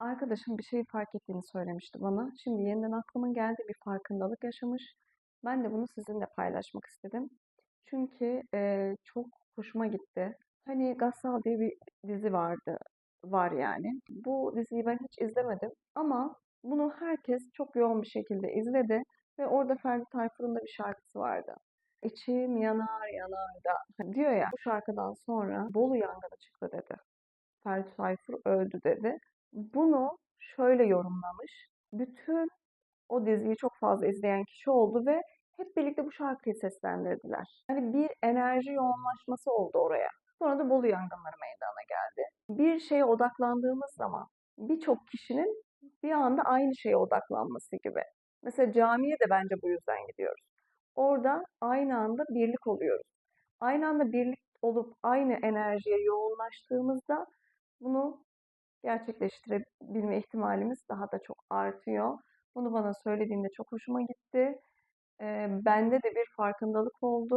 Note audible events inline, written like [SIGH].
Arkadaşım bir şeyi fark ettiğini söylemişti bana. Şimdi yeniden aklıma geldi bir farkındalık yaşamış. Ben de bunu sizinle paylaşmak istedim. Çünkü e, çok hoşuma gitti. Hani Gassal diye bir dizi vardı, var yani. Bu diziyi ben hiç izlemedim ama bunu herkes çok yoğun bir şekilde izledi ve orada Ferdi Tayfur'un da bir şarkısı vardı. İçim yanar yanar da [LAUGHS] diyor ya bu şarkıdan sonra Bolu yangını çıktı dedi. Ferdi Tayfur öldü dedi. Bunu şöyle yorumlamış. Bütün o diziyi çok fazla izleyen kişi oldu ve hep birlikte bu şarkıyı seslendirdiler. Hani bir enerji yoğunlaşması oldu oraya. Sonra da Bolu yangınları meydana geldi. Bir şeye odaklandığımız zaman birçok kişinin bir anda aynı şeye odaklanması gibi. Mesela camiye de bence bu yüzden gidiyoruz. Orada aynı anda birlik oluyoruz. Aynı anda birlik olup aynı enerjiye yoğunlaştığımızda bunu gerçekleştirebilme ihtimalimiz daha da çok artıyor. Bunu bana söylediğinde çok hoşuma gitti. Eee, bende de bir farkındalık oldu.